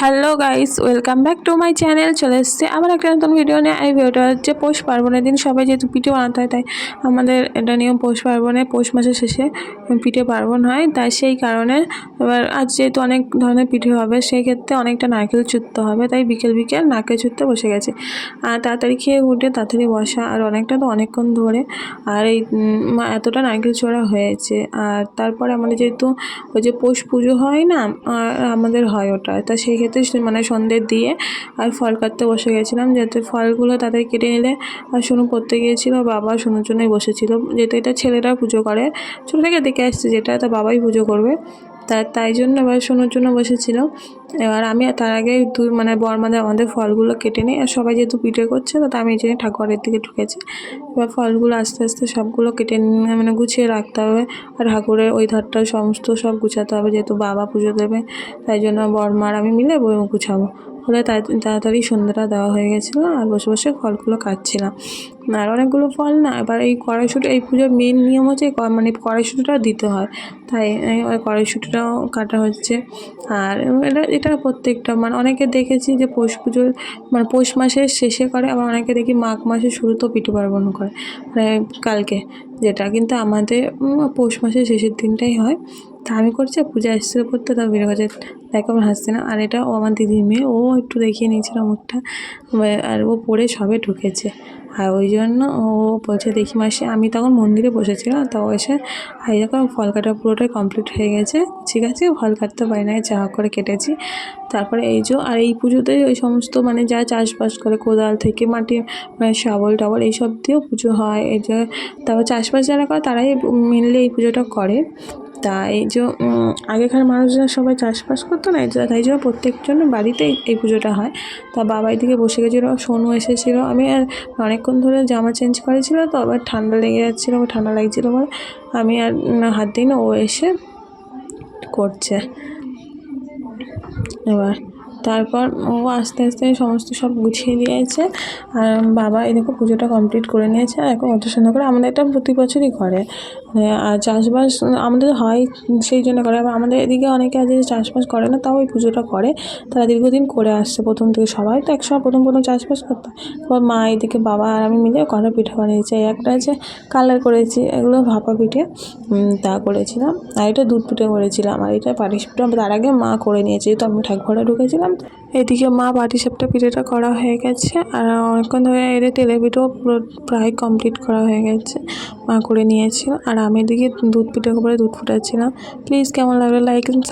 Hello guys welcome back to my channel চলে এসছে আবার একটা নতুন ভিডিও নিয়ে। এই ভিডিওটা হচ্ছে পৌষ পার্বণের দিন। সবাই যেহেতু পিঠে বানাতে হয়, তাই আমাদের এটা নিয়ম পৌষ পার্বণে, পৌষ মাসের শেষে পিঠে পার্বণ হয়। তাই সেই কারণে এবার আজ যেহেতু অনেক ধরনের পিঠে হবে, সেই ক্ষেত্রে অনেকটা নারকেল চুরতে হবে। তাই বিকেল বিকেল নারকেল চুরতে বসে গেছে। আর তাড়াতাড়ি খেয়ে উঠে, তাড়াতাড়ি বসা। আর অনেকটা তো অনেকক্ষণ ধরে আর এই এতটা নারকেল চড়া হয়েছে। আর তারপরে আমাদের যেহেতু ওই যে পৌষ পুজো হয় না আর আমাদের হয় ওটা। তা সেই ক্ষেত্রে মানে সন্ধ্যের দিয়ে আর ফল কাটতে বসে গেছিলাম। যাতে ফলগুলো তাদের কেটে নিলে, আর সোনু পড়তে গিয়েছিল, বাবা সোনুর জন্যই বসেছিল। যেহেতু এটা ছেলেরা পুজো করে, ছোটো থেকে দেখে আসছে যেটা তা বাবাই পুজো করবে। তা তাই জন্য এবার সোনুর জন্য বসেছিল। এবার আমি তার আগে দু মানে বর্মাদের আমাদের ফলগুলো কেটে নিই আর সবাই যেহেতু পিঠে করছে, তো আমি এই জন্য ঠাকুরের দিকে ঢুকেছি। এবার ফলগুলো আস্তে আস্তে সবগুলো কেটে মানে গুছিয়ে রাখতে হবে, আর ঠাকুরের ওই ধারটা সমস্ত সব গুছাতে হবে, যেহেতু বাবা পুজো দেবে, তাই জন্য বর্মার আমি মিলে বই গুছাবো। তাই, তাড়াতাড়ি সন্ধ্যাটা দেওয়া হয়ে গেছিল, আর বসে বসে ফলগুলো কাটছিলাম। আর অনেকগুলো ফল না, এবার এই কড়াইশুঁটি, এই পুজোর মেন নিয়ম হচ্ছে মানে কড়াইশুঁটিটা দিতে হয়। তাই ওই কড়াইশুঁটিটাও কাটা হচ্ছে। আর এটা এটা প্রত্যেকটা মানে অনেকে দেখেছি যে পৌষ পুজোর মানে পৌষ মাসের শেষে করে, আবার অনেকে দেখি মাঘ মাসের শুরুতেও পিঠে পার্বণ করে। মানে কালকে যেটা, কিন্তু আমাদের পৌষ মাসের শেষের দিনটাই হয়। তা আমি করছি পূজা এসেছিল করতে তা বেরো গেছে দেখো আমার হাসছে না আর এটা ও আমার দিদির মেয়ে, ও একটু দেখিয়ে নিয়েছিল মুখটা। আর ও পড়ে সবে ঢুকেছে। আর ওই জন্য ও বলছে, দেখি মাসে, আমি তখন মন্দিরে বসেছিলাম, তো এসে এই দেখো, ফল কাটা পুরোটাই কমপ্লিট হয়ে গেছে, ঠিক আছে, ফল কাটতে পারি না যা করে কেটেছি। তারপরে এই যে, আর এই পুজোতে ওই সমস্ত মানে যা চাষবাস করে কোদাল থেকে মাটি মানে শাবল টাবল, এইসব দিয়েও পুজো হয়। এই যে, তারপর চাষবাস যারা করে, তারাই মেনলি এই পুজোটা করে। তা এই যে আগেকার মানুষরা সবাই চাষবাস করতো না তাই জন্য প্রত্যেকজন বাড়িতেই এই পুজোটা হয়। তা বাবা এদিকে বসে গেছিল, সোনু এসেছিল, আমি আর অনেকক্ষণ ধরে জামা চেঞ্জ করেছিল তো, আবার ঠান্ডা লেগে যাচ্ছিল ঠান্ডা লাগছিল বলে আমি আর হাত দিই না ও এসে করছে। এবার তারপর ও আস্তে আস্তে সমস্ত সব গুছিয়ে দিয়েছে। আর বাবা এদিকে পুজোটা কমপ্লিট করে নিয়েছে আর এখন অত সুন্দর করে আমাদের এটা প্রতি বছরই করে। মানে আর চাষবাস আমাদের হয় সেই জন্য করে। আবার আমাদের এদিকে অনেকে আছে চাষবাস করে না, তাও এই পুজোটা করে। তারা দীর্ঘদিন করে আসছে প্রথম থেকে সবাই। তো একসময় প্রথম প্রথম চাষবাস করতো। তারপর মা এদিকে বাবা আর আমি মিলে কটা পিঠা বানিয়েছি। একটা আছে কালার করেছি, এগুলো ভাপা পিঠে। তা করেছিলাম। আর এটা দুধ পিঠে করেছিলাম। আর এটা পাটিস পিঠা তার আগে মা করে নিয়েছে। তো আমি ঠাকুরঘরে ঢুকেছিলাম এদিকে মা পাটিসাপটা পিঠেটা করা হয়ে গেছে আর অনেকক্ষণ ধরে এদের তেলে পিঠেও পুরো প্রায় কমপ্লিট করা হয়ে গেছে। মা করে নিয়েছিল। আর আমি এদিকে দুধ পিঠে করে দুধ ফুটাচ্ছিলাম। প্লিজ কেমন লাগল লাইক